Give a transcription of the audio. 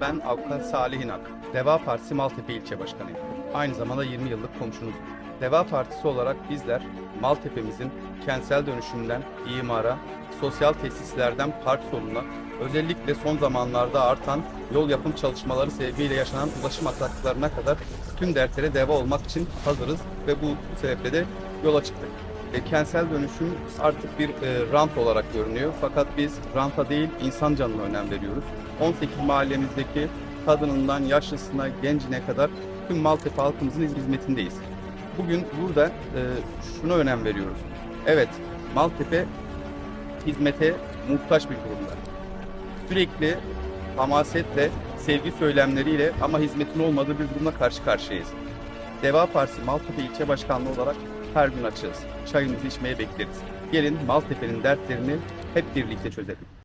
Ben Avukat Salih İnak. Deva Partisi Maltepe İlçe Başkanıyım. Aynı zamanda 20 yıllık komşunuzum. Deva Partisi olarak bizler Maltepe'mizin kentsel dönüşümden imara, sosyal tesislerden park sorununa, özellikle son zamanlarda artan yol yapım çalışmaları sebebiyle yaşanan ulaşım aksaklıklarına kadar tüm dertlere deva olmak için hazırız ve bu sebeple de yola çıktık. E, kentsel dönüşüm artık bir e, rant olarak görünüyor. Fakat biz ranta değil insan canına önem veriyoruz. 18 mahallemizdeki kadınından yaşlısına, gencine kadar tüm Maltepe halkımızın hizmetindeyiz. Bugün burada e, şuna önem veriyoruz. Evet, Maltepe hizmete muhtaç bir durumda. Sürekli hamasetle, sevgi söylemleriyle ama hizmetin olmadığı bir durumla karşı karşıyayız. Deva Partisi Maltepe İlçe Başkanlığı olarak her gün açığız. Çayımızı içmeye bekleriz. Gelin Maltepe'nin dertlerini hep birlikte çözelim.